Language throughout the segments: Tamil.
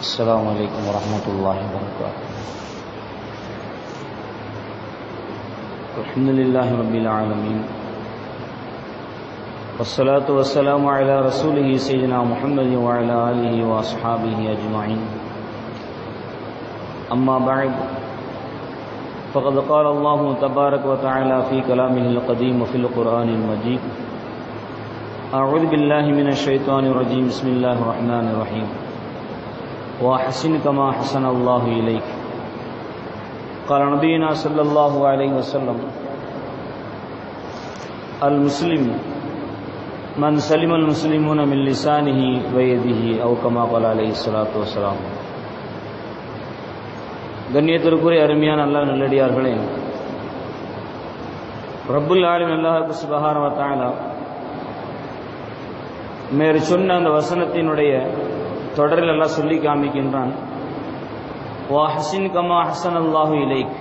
السلام علیکم ورحمۃ اللہ وبرکاتہ۔ الحمد للہ رب العالمین۔ والصلاة والسلام علی رسوله سیدنا محمد وعلى آله واصحابه اجمعین۔ اما بعد، فقد قال الله تبارک وتعالى في كلامه القديم وفي القرآن المجید۔ اعوذ باللہ من الشیطان الرجیم، بسم اللہ الرحمن الرحیم۔ وأحسن كما أحسن الله إليك قال نبينا صلى الله عليه وسلم المسلم من سلم المسلمون من لسانه ويده أو كما قال عليه الصلاة والسلام கண்ணியத்திற்குரிய அருமையான அல்லாஹ் நல்லடியார்களே ரப்புல் ஆலிம் அல்லாஹ் சுபஹானவ தஆலா மேற் சொன்ன அந்த வசனத்தினுடைய தொடரில் எல்லாம் சொல்லி காமிக்கின்றான். வாஹசின் கமா ஹசன் அல்லாஹு இலைக்.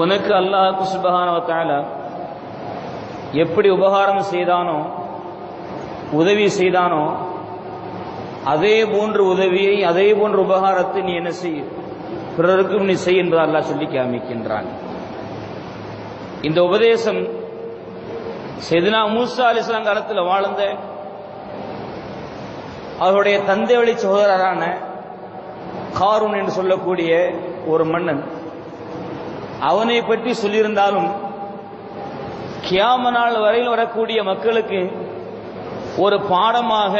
உனக்கு அல்லாஹ் சுபஹானவ எப்படி உபகாரம் செய்தானோ உதவி செய்தானோ அதே போன்ற உதவியை அதே போன்ற உபகாரத்தை நீ என்ன செய்ய பிறருக்கும் நீ செய் என்பதை அல்லாஹ் சொல்லி காமிக்கின்றான். இந்த உபதேசம் செதினா மூசா அலிஸ்லாம் காலத்தில் வாழ்ந்த அவருடைய தந்தை வழி சகோதரரான காரூன் என்று சொல்லக்கூடிய ஒரு மன்னன். அவனை பற்றி சொல்லியிருந்தாலும் கியாம நாள் வரையில் வரக்கூடிய மக்களுக்கு ஒரு பாடமாக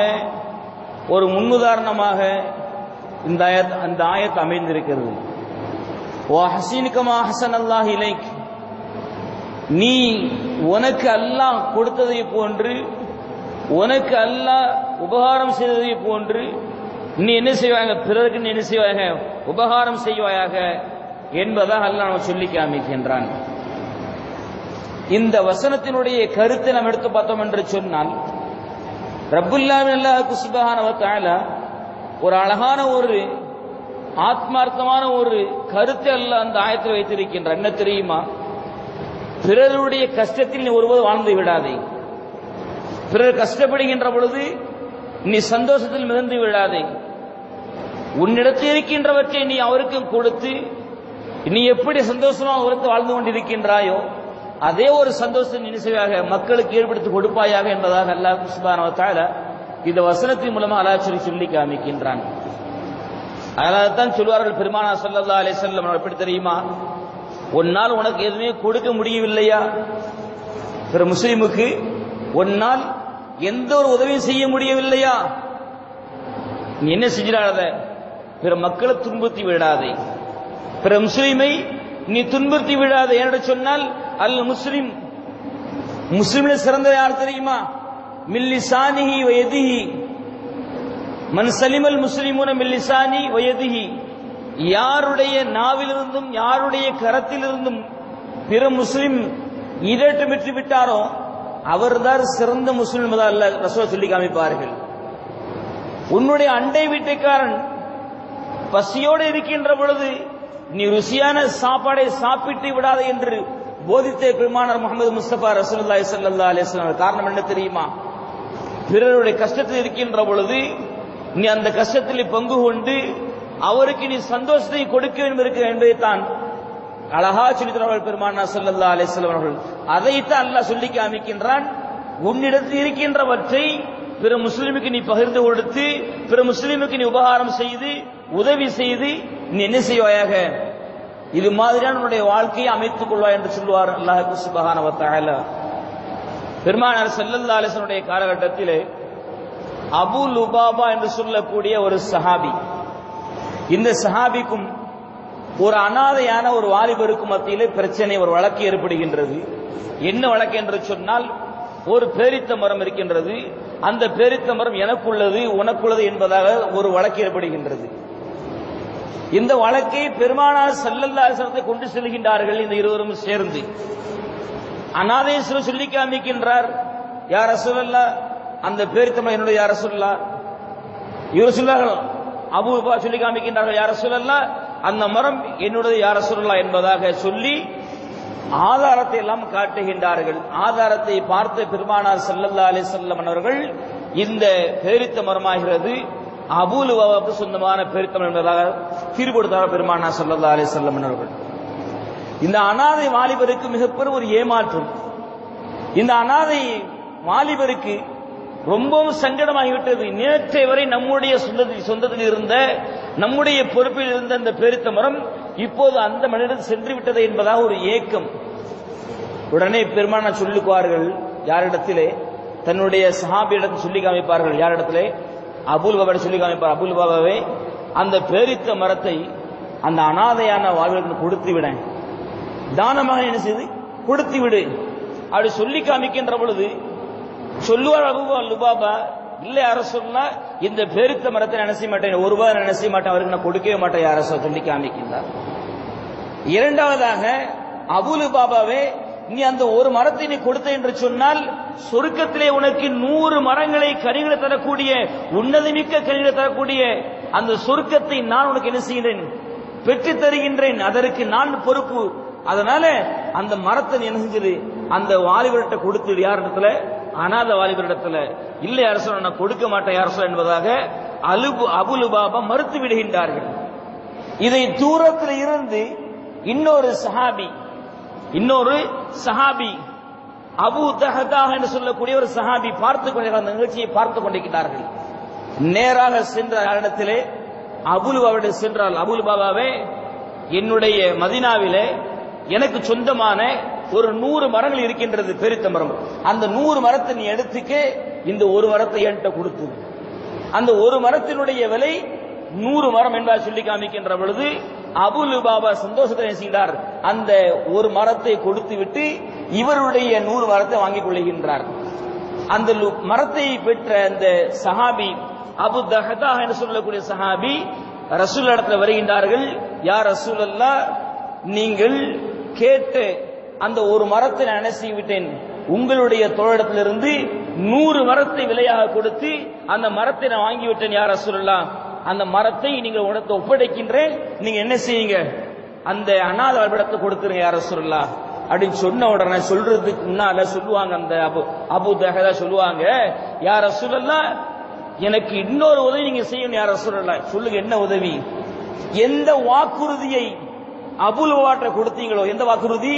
ஒரு முன்னுதாரணமாக இந்த ஆயத் அந்த ஆயத் அமைந்திருக்கிறது. ஓ ஹசீனுக்கமா ஹசன் அல்லாஹ் இலைக். நீ உனக்கு அல்லாஹ் கொடுத்ததை போன்று உனக்கு அல்லாஹ் உபகாரம் செய்ததை போன்று நீ என்ன செய்வாங்க பிறருக்கு நீ என்ன செய்வாங்க உபகாரம் செய்வாயாக என்பதாக அல்லாஹ் நம்ம சொல்லி காமிக்கின்றான். இந்த வசனத்தினுடைய கருத்தை நாம் எடுத்து பார்த்தோம் என்று சொன்னால் ரப்புல்லாவின் அல்லாஹ் சுபஹானவ தஆலா ஒரு அழகான ஒரு ஆத்மார்த்தமான ஒரு கருத்தை அல்ல அந்த ஆயத்தில் வைத்திருக்கின்ற என்ன தெரியுமா? பிறருடைய கஷ்டத்தில் நீ ஒருபோது வாழ்ந்து விடாதே. பிறர் கஷ்டப்படுகின்ற பொழுது நீ சந்தோஷத்தில் மிதந்து விடாதே உன்னிடத்தில் இருக்கின்றவற்றை நீ அவருக்கும் கொடுத்து நீ எப்படி சந்தோஷமா அவருக்கு வாழ்ந்து கொண்டிருக்கின்றாயோ அதே ஒரு சந்தோஷத்தின் நினைச்சதாக மக்களுக்கு ஏற்படுத்தி கொடுப்பாயாக என்பதாக அல்லாஹ் சுபான இந்த வசனத்தின் மூலமா அலாச்சரி சொல்லி காமிக்கின்றான். அதனால தான் சொல்வார்கள் பெருமானா சல்லல்லா அலே செல்லம் எப்படி தெரியுமா? ஒன்னால் உனக்கு எதுவுமே கொடுக்க முடியவில்லையா? பிற முஸ்லீமுக்கு ஒன்னால் எந்த ஒரு உதவியும் செய்ய முடியவில்லையா? நீ என்ன செஞ்சிடாத? பிற மக்களை துன்புறுத்தி விடாதே. பிற முஸ்லீமை நீ துன்புறுத்தி விடாத. என்று சொன்னால் அல் முஸ்லிம். முஸ்லிம்ல சிறந்த யார் தெரியுமா? மில்லிசானிஹி வயதிஹி. மன் சலிமல் முஸ்லிமுன மில்லிசானி வயதிஹி. யாருடைய நாவிலிருந்தும் யாருடைய கரத்திலிருந்தும் பிற முஸ்லிம் பெற்று விட்டாரோ அவர்தான் சிறந்த முஸ்லிம் அல்ல ரசோ சொல்லி காமிப்பார்கள். உன்னுடைய அண்டை வீட்டுக்காரன் பசியோடு இருக்கின்ற பொழுது நீ ருசியான சாப்பாடை சாப்பிட்டு விடாத என்று போதித்த பெருமானார் முகமது முஸ்தபா ரசூலுல்லாஹி ஸல்லல்லாஹு அலைஹி வஸல்லம் காரணம் என்ன தெரியுமா? பிறருடைய கஷ்டத்தில் இருக்கின்ற பொழுது நீ அந்த கஷ்டத்தில் பங்கு கொண்டு அவருக்கு நீ சந்தோஷத்தை கொடுக்க வேண்டும் இருக்க என்பதை தான் அழகா சொல்லித்தரவர்கள் பெருமானா சல்லல்லா அலிஸ்லாம் அவர்கள். அதைத்தான் அல்லாஹ் சொல்லி காமிக்கின்றான். உன்னிடத்தில் இருக்கின்றவற்றை பிற முஸ்லிமுக்கு நீ பகிர்ந்து கொடுத்து பிற முஸ்லிமுக்கு நீ உபகாரம் செய்து உதவி செய்து நீ என்ன செய்வாயாக? இது மாதிரியான உன்னுடைய வாழ்க்கையை அமைத்துக் கொள்வாய் என்று சொல்லுவார் அல்லாஹ் சுபகான பெருமானார் செல்லல்லா அலிசனுடைய காலகட்டத்திலே அபு லுபாபா என்று சொல்லக்கூடிய ஒரு சஹாபி. இந்த சஹாபிக்கும் ஒரு அனாதையான ஒரு வாலிபருக்கு மத்தியிலே பிரச்சனை ஒரு வழக்கு ஏற்படுகின்றது. என்ன வழக்கு என்று சொன்னால் ஒரு பேரித்த மரம் இருக்கின்றது. அந்த பேரித்த மரம் எனக்குள்ளது உனக்குள்ளது என்பதாக ஒரு வழக்கு ஏற்படுகின்றது. இந்த வழக்கை பெருமானார் செல்லல்லாசனத்தை கொண்டு செல்கின்றார்கள் இந்த இருவரும் சேர்ந்து. அநாதேஸ்வரர் சொல்லி காமிக்கின்றார் யார் சொல்லல்லா அந்த பேரித்தமரம் என்னுடைய அரசுல்லா சொல்லா இவர் சொல்லார்கள் அபூபா சொல்லி காமிக்கின்றார்கள் யார் சொல்லல்லா அந்த மரம் என்னுடைய யார சொல்லலாம் என்பதாக சொல்லி ஆதாரத்தை எல்லாம் காட்டுகின்றார்கள். ஆதாரத்தை பார்த்த பெருமானார் செல்லல்லா அலி வஸல்லம் அவர்கள் இந்த பேரித்த மரமாகிறது. அபூலுவாவுக்கு சொந்தமான பெருத்தம் என்பதாக தீர்ப்பு கொடுத்தார் பெருமானா சல்லல்லா அலி சொல்லம் அவர்கள். இந்த அனாதை வாலிபருக்கு மிகப்பெரும் ஒரு ஏமாற்றம் இந்த அனாதை வாலிபருக்கு ரொம்பவும் சங்கடமாகிவிட்டது. நேற்றை வரை நம்முடைய சொந்தத்தில் சொந்தத்தில் இருந்த நம்முடைய பொறுப்பில் இருந்த அந்த பெருத்த மரம் இப்போது அந்த மனிதன் சென்று விட்டது என்பதாக ஒரு ஏக்கம். உடனே பெருமான சொல்லுக்குவார்கள் யாரிடத்திலே? தன்னுடைய சஹாபியிடம் சொல்லி காமிப்பார்கள் யாரிடத்திலே? அபுல் பாபாவை சொல்லி காமிப்பார் அபுல் பாபாவே அந்த பேரித்த மரத்தை அந்த அனாதையான வாழ்வுக்கு கொடுத்து விட. தானமாக என்ன செய்து? கொடுத்து விடு. அப்படி சொல்லி காமிக்கின்ற பொழுது சொல்லுவார் அபுபா லுபாபா. இல்லை அரசுன்னா இந்த பெருத்த மரத்தை நினைச்ச மாட்டேன்? ஒரு ரூபாய் நினைச்ச மாட்டேன்? அவருக்கு நான் கொடுக்கவே மாட்டேன் அரசு சொல்லி காமிக்கின்றார். இரண்டாவதாக அபுலு பாபாவே நீ அந்த ஒரு மரத்தை நீ கொடுத்த என்று சொன்னால் சொருக்கத்திலே உனக்கு நூறு மரங்களை கனிகளை தரக்கூடிய உன்னதமிக்க கனிகளை தரக்கூடிய அந்த சொருக்கத்தை நான் உனக்கு என்ன செய்கிறேன் பெற்று தருகின்றேன். அதற்கு நான் பொறுப்பு. அதனால அந்த மரத்தை நீ என்ன செஞ்சது? அந்த வாலிபர்கிட்ட கொடுத்து யார் இடத்துல? அனாத வாலிபரிடத்துல இல்லை அரசு நான் கொடுக்க மாட்டேன் அரசு என்பதாக அலுபு அபுலு பாபா மறுத்து விடுகின்றார்கள். இதை தூரத்தில் இருந்து இன்னொரு சஹாபி இன்னொரு சஹாபி அபு தஹதாக என்று சொல்லக்கூடிய ஒரு சஹாபி பார்த்து கொண்டிருக்கிற அந்த நிகழ்ச்சியை பார்த்து கொண்டிருக்கிறார்கள். நேராக சென்ற இடத்திலே அபுல் பாபாவிடம் சென்றால் அபுல் பாபாவே என்னுடைய மதினாவிலே எனக்கு சொந்தமான ஒரு நூறு மரங்கள் இருக்கின்றது பெருத்த மரம். அந்த நூறு மரத்தை நீ எடுத்துக்க இந்த ஒரு மரத்தை என்கிட்ட கொடுத்து. அந்த ஒரு மரத்தினுடைய விலை நூறு மரம் என்பதை சொல்லி காமிக்கின்ற பொழுது அபுல் பாபா சந்தோஷத்தை செய்தார்? அந்த ஒரு மரத்தை கொடுத்து விட்டு இவருடைய நூறு மரத்தை வாங்கிக் கொள்கின்றார் அந்த மரத்தை பெற்ற அந்த சஹாபி அபு தஹதா என்று சொல்லக்கூடிய சஹாபி ரசூல் இடத்துல வருகின்றார்கள் யார் ரசூல் அல்லா நீங்கள் கேட்டு அந்த ஒரு மரத்தை நான் என்ன செய்து விட்டேன் உங்களுடைய தோழத்திலிருந்து நூறு மரத்தை விலையாக கொடுத்து அந்த மரத்தை நான் வாங்கிவிட்டேன் யார் அசுரல்லா அந்த மரத்தை நீங்கள் உடத்தை ஒப்படைக்கின்றேன். நீங்க என்ன செய்யுங்க? அந்த அனாத வழிபடத்தை கொடுத்துருங்க யார் அசுரல்லா அப்படின்னு சொன்ன உடனே சொல்றதுக்கு முன்னால சொல்லுவாங்க அந்த அபு அபு தகதா சொல்லுவாங்க யார் அசுரல்லா எனக்கு இன்னொரு உதவி நீங்க செய்யணும் யார் அசுரல்லா சொல்லுங்க என்ன உதவி? எந்த வாக்குறுதியை அபுல் வாட்ட கொடுத்தீங்களோ எந்த வாக்குறுதி?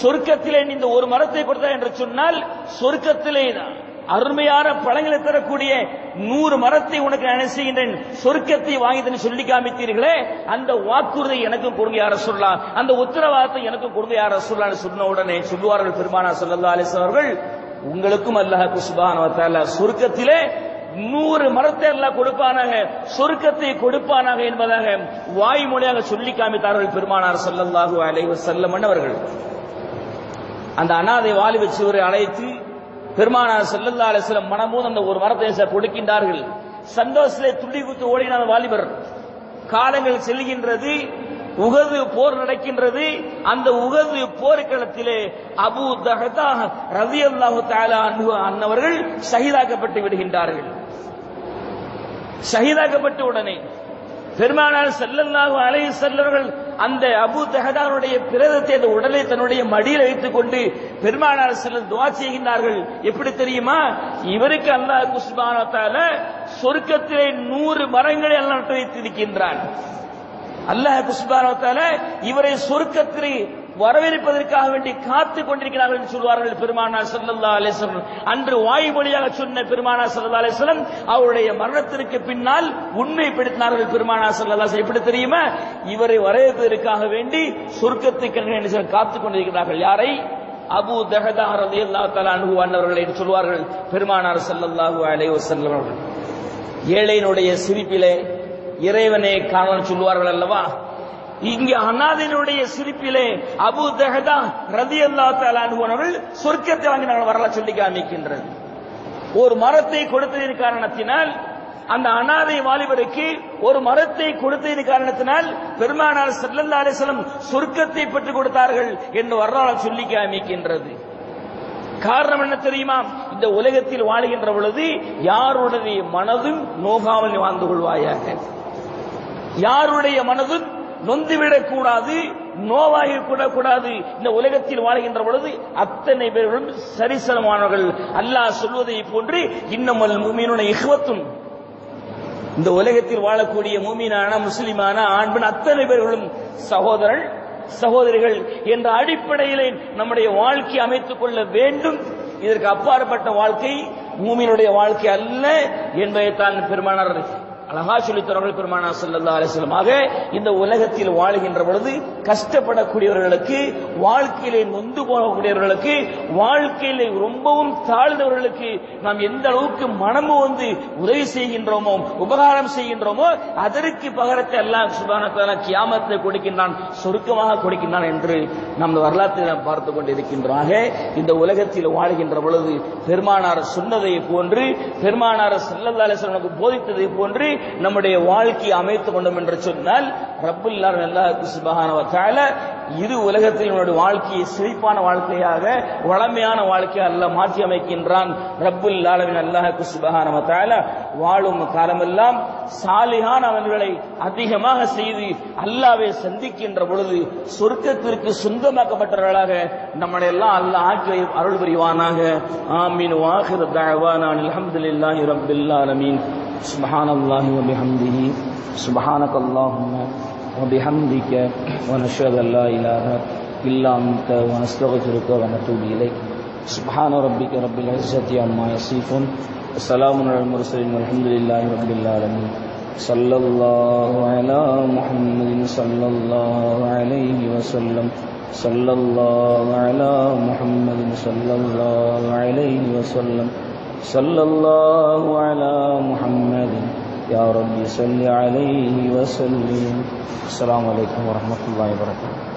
சொர்க்கத்திலே இந்த ஒரு மரத்தை கொடுத்தா என்று சொன்னால் சொர்க்கத்திலே அருமையான பழங்களை தரக்கூடிய நூறு மரத்தை உனக்கு நினைச்சுகின்றேன் செய்கின்றேன் சொர்க்கத்தை வாங்கி சொல்லி காமித்தீர்களே அந்த வாக்குறுதி எனக்கும் கொடுங்க யார சொல்லலாம் அந்த உத்தரவாதத்தை எனக்கும் கொடுங்க யார சொல்லலாம் சொன்ன உடனே சொல்லுவார்கள் பெருமானா சொல்லல்லா அலிஸ் அவர்கள் உங்களுக்கும் அல்லாஹ் சுபான சொர்க்கத்திலே நூறு மரத்தை எல்லாம் கொடுப்பானாக சொர்க்கத்தை கொடுப்பானாக என்பதாக வாய்மொழியாக சொல்லி காமித்தார்கள் பெருமானார் சல்லல்லாஹு அலைவர் செல்லம் அவர்கள். அந்த அனாதை வாலிப சிவரை அழைத்து பெருமானார் செல்லல்லா அலிஸ்லம் வஸல்லம் மனமோது அந்த ஒரு மரத்தை ச- கொடுக்கின்றார்கள். சந்தோஷத்திலே துள்ளி குத்து ஓடினார் வாலிபர். காலங்கள் செல்கின்றது உகது போர் நடக்கின்றது. அந்த உகது போர்க்களத்திலே அபு தஹதா ரவி அல்லாஹு அன்னவர்கள் சகிதாக்கப்பட்டு விடுகின்றார்கள். சகிதாக்கப்பட்ட உடனே பெருமானார் செல்லல்லாஹு அலை செல்லவர்கள் அந்த அபு தஹதானுடைய பிரேதத்தை அந்த உடலை தன்னுடைய மடியில் வைத்துக் கொண்டு பெருமானார் சிலர் துவா செய்கின்றார்கள். எப்படி தெரியுமா? இவருக்கு அல்லாஹ் சுப்ஹானஹு சொர்க்கத்திலே நூறு மரங்களை எல்லாம் நட்டு வைத்திருக்கின்றான். அல்லாஹ் சுப்ஹானஹு இவரை சொர்க்கத்திலே வரவேற்பதற்காக வேண்டி காத்துக் கொண்டிருக்கிறார்கள் என்று சொல்வார்கள் பெருமானார் ஸல்லல்லாஹு அலைஹி அன்று வாய்மொழியாக சொன்ன பெருமானார் சல்லா அலைஹி அவருடைய மரணத்திற்கு பின்னால் உண்மைப்படுத்தினார்கள் பெருமானார் ஸல்லல்லாஹு எப்படி தெரியுமா? இவரை வரவேற்பதற்காக வேண்டி சொர்க்கத்துக்கு காத்து கொண்டிருக்கிறார்கள். யாரை? அபு தஹதா ரலி அல்லா தலா அனுபவ அன்னவர்களை என்று சொல்வார்கள் பெருமானார் சல்லல்லாஹு அலைஹி வஸல்லம் அவர்கள். ஏழையினுடைய சிரிப்பிலே இறைவனை காண சொல்வார்கள் அல்லவா? இங்கே அண்ணாதினுடைய சிரிப்பிலே அபு தஹதா ரதி அல்லா அவர்கள் சொர்க்கத்தை வாங்கினார்கள் வரலாறு சொல்லி காமிக்கின்றது ஒரு மரத்தை கொடுத்ததின் காரணத்தினால் அந்த அனாதை வாலிபருக்கு ஒரு மரத்தை கொடுத்ததின் காரணத்தினால் பெருமானார் ஸல்லல்லாஹு அலைஹி சொர்க்கத்தை பெற்றுக் கொடுத்தார்கள் என்று வரலாறு சொல்லி காமிக்கின்றது காரணம் என்ன தெரியுமா? இந்த உலகத்தில் வாழுகின்ற பொழுது யாருடைய மனதும் நோகாமல் வாழ்ந்து கொள்வாயாக? யாருடைய மனதும் நொந்துவிடக் கூடாது நோவாகி கூடாது இந்த உலகத்தில் வாழ்கின்ற பொழுது அத்தனை பேர்களும் சரிசனமானவர்கள் அல்லாஹ் சொல்வதை போன்று இன்னமல் மூமியினுடைய இஹ்வத்தும். இந்த உலகத்தில் வாழக்கூடிய மூமினான முஸ்லிமான ஆண்பன் அத்தனை பேர்களும் சகோதரன் சகோதரிகள் என்ற அடிப்படையிலே நம்முடைய வாழ்க்கை அமைத்துக் கொள்ள வேண்டும். இதற்கு அப்பாற்பட்ட வாழ்க்கை மூமியினுடைய வாழ்க்கை அல்ல என்பதைத்தான் பெருமானார் அழகா சொல்லித்தரவர்கள் பெருமானா சல்லா அலிஸ்லமாக இந்த உலகத்தில் வாழ்கின்ற பொழுது கஷ்டப்படக்கூடியவர்களுக்கு வாழ்க்கையிலே நொந்து போகக்கூடியவர்களுக்கு வாழ்க்கையிலே ரொம்பவும் தாழ்ந்தவர்களுக்கு நாம் எந்த அளவுக்கு மனமு வந்து உதவி செய்கின்றோமோ உபகாரம் செய்கின்றோமோ அதற்கு பகரத்தை எல்லாம் சுபானத்தால கியாமத்தை கொடுக்கின்றான் சுருக்கமாக கொடுக்கின்றான் என்று நம் வரலாற்றை நாம் பார்த்து கொண்டிருக்கின்றாக இந்த உலகத்தில் வாழ்கின்ற பொழுது பெருமானார் சொன்னதை போன்று பெருமானார் சல்லல்லா அலிஸ்லமுக்கு போதித்ததை போன்று நம்முடைய வாழ்க்கையை அமைத்துக் கொண்டோம் என்று சொன்னால் ரப்புல்லார் அல்லாஹு சுபஹானஹு இது இரு உலகத்தில் உன்னுடைய வாழ்க்கையை செழிப்பான வாழ்க்கையாக வளமையான வாழ்க்கையாக அல்ல மாற்றி அமைக்கின்றான் ரப்புல் ஆலமின் அல்லாஹு சுபஹானஹு வாழும் காலமெல்லாம் சாலிகான அவர்களை அதிகமாக செய்து அல்லாவை சந்திக்கின்ற பொழுது சொர்க்கத்திற்கு சொந்தமாக்கப்பட்டவர்களாக நம்மளை எல்லாம் அல்ல ஆக்கி அருள் புரிவானாக. ஆமீன். வாஹிர் தஅவானா அலமதுல்லாஹி ரப்பில் ஆலமீன். سبحان اللہ و بحمدہ، سبحانک اللہم و بحمدک، و نشہد اللہ الہ الا انت، و نستغفرک و نتوب الیک. سبحان ربک رب العزت عما یصفون السلام علی المرسلین والحمد للہ رب العالمین. صلی اللہ علی محمد صلی اللہ علیہ وسلم. صلی اللہ علی محمد صلی اللہ علیہ وسلم. صلى الله على محمد يا رب صل عليه وسلم۔ السلام عليكم ورحمة الله وبركاته